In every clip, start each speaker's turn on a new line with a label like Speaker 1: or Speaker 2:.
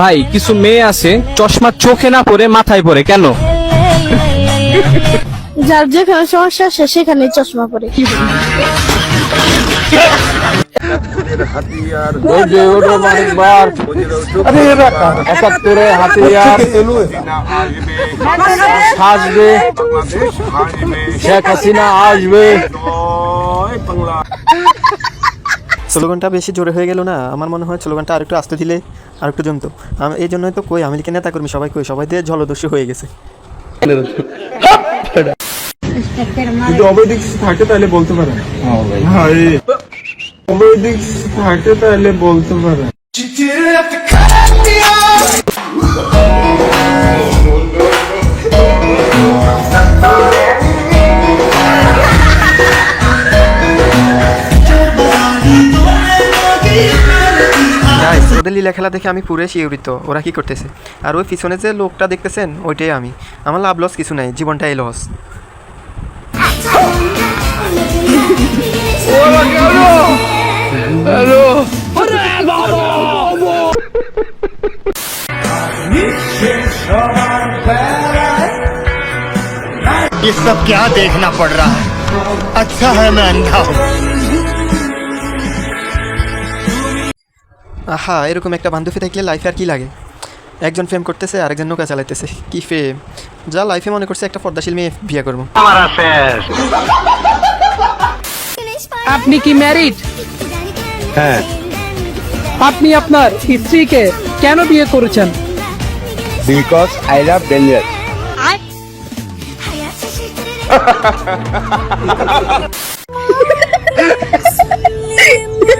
Speaker 1: ভাই কিছু মেয়ে আছে চশমা চোখে না পরে মাথায় পরে কেন?
Speaker 2: যার যেখানে সমস্যা সে সেখানে চশমা পরে।
Speaker 1: একাত্তরে হাতিয়ার শেখ হাসিনা আসবে।
Speaker 3: স্লোগানটা বেশি জোরে হয়ে গেল না আমার মনে হয় স্লোগানটা আরেকটু আসতে দিলে আরেকটু জমতো। আমি এই জন্যই তো কই আমি লিখে নেতা কর্মী সবাই কই সবাই দিয়ে জলদস্যু হয়ে গেছে।
Speaker 4: যদি অবৈধিক থাকে তাহলে বলতে পারেন। ভাই অবৈদিক থাকে তাহলে বলতে পারেন।
Speaker 3: গাইস ওদের লীলা খেলা দেখে আমি পুরো শিউরিত ওরা কি করতেছে আর ওই পিছনে যে লোকটা দেখতেছেন ওইটাই আমি আমার লাভ লস কিছু নাই জীবনটাই লস
Speaker 5: ये सब क्या देखना पड़ रहा है अच्छा है मैं अंधा हूँ
Speaker 3: আহা এরকম একটা বান্ধবী থাকলে লাইফে আর কি লাগে? একজন ফেম করতেছে আরেকজন নৌকা চালাইতেছে। কি ফেম যা লাইফে মনে করছে একটা পর্দাশীল মেয়ে বিয়ে করব।
Speaker 6: আপনি কি ম্যারিড হ্যাঁ। আপনি আপনার স্ত্রীকে কেন বিয়ে করেছেন?
Speaker 5: Because I love danger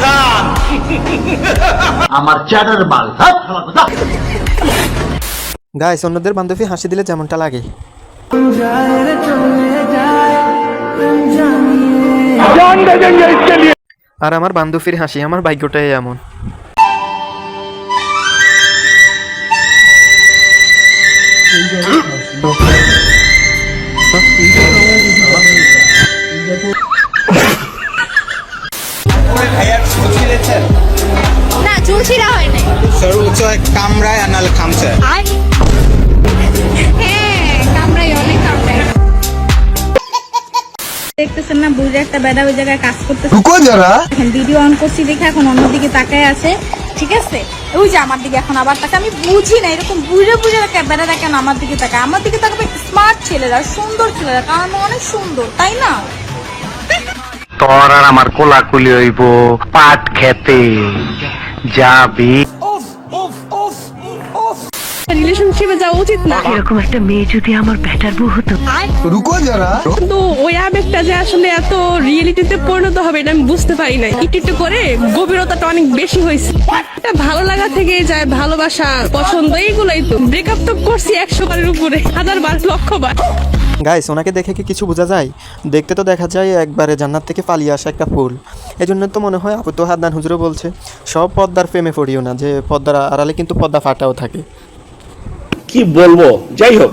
Speaker 5: Khan. আমার চ্যাটার বাল
Speaker 3: গাইস অন্যদের বান্ধবী হাসি দিলে যেমনটা লাগে। আর আমার বান্ধবীর হাসি আমার ভাগ্যটাই এমন।
Speaker 2: ছিঁড়া হয় নাই।
Speaker 7: সর্বোচ্চ কামরায় আনাল খামছে
Speaker 2: হ্যাঁ কামড়াই অনেক কামড়াই দেখতেছেন না বুঝে একটা বেড়া ওই জায়গায় কাজ করতেছে।
Speaker 7: রুকো যারা?
Speaker 2: এখন ভিডিও অন করছি দেখে এখন অন্যদিকে তাকায় আছে ঠিক আছে? ওই যে আমার দিকে এখন আবার তাকে আমি বুঝি না এরকম বুঝে বুঝে বেড়াটা কেন আমার দিকে তাকায়? আমার দিকে তাকাবে স্মার্ট ছেলেরা সুন্দর ছেলেরা কারণ অনেক সুন্দর তাই না?
Speaker 5: তোর আর আমার কোলাকুলি হইব পাট খেতে। যাবি।
Speaker 6: রিলেশনশিপে যাওয়া উচিত না।
Speaker 8: এরকম একটা মেয়ে যদি আমার ব্যাটার বউ হতো।
Speaker 7: রুকো যারা।
Speaker 6: কিন্তু ওই আবেগটা যে আসলে এত রিয়েলিটিতে পরিণত হবে এটা আমি বুঝতে পারি না একটু একটু করে গভীরতাটা অনেক বেশি হয়েছে। এটা ভালো লাগা থেকে যায় ভালোবাসা পছন্দ এইগুলোই তো। ব্রেকআপ তো করছি একশো বারের উপরে হাজার বার লক্ষ বার।
Speaker 3: গাইস ওনাকে দেখে কি কিছু বোঝা যায়? দেখতে তো দেখা যায় একবারে জান্নাত থেকে পালিয়ে আসা একটা ফুল। এই জন্য তো মনে হয় আপু তো হাদনান হুজুরও বলছে, সব পদ্মার প্রেমে পড়িও না, যে পদ্মার আড়ালে কিন্তু পদ্মা ফাটাও থাকে।
Speaker 9: কি বলব? যাই হোক।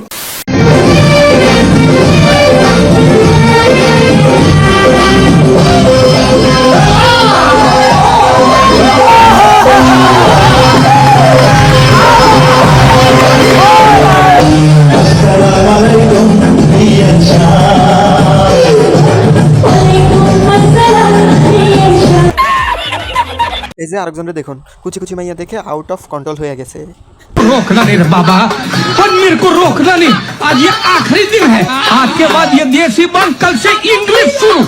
Speaker 3: যে আরেকজনের দেখুন কুচি কুচি মাইয়া দেখে আউট অফ কন্ট্রোল হয়ে গেছে
Speaker 6: रोकना नहीं बाबा पर मेरे को रोकना नहीं आज ये आखिरी दिन है आज के बाद ये देसी बंद कल से इंग्लिश शुरू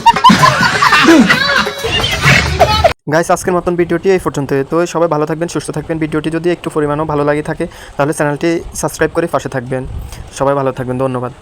Speaker 3: গাইস আজকের মতন ভিডিওটি এই পর্যন্ত তো সবাই ভালো থাকবেন সুস্থ থাকবেন ভিডিওটি যদি একটু পরিমাণও ভালো লাগে থাকে তাহলে চ্যানেলটি সাবস্ক্রাইব করে পাশে থাকবেন সবাই ভালো থাকবেন ধন্যবাদ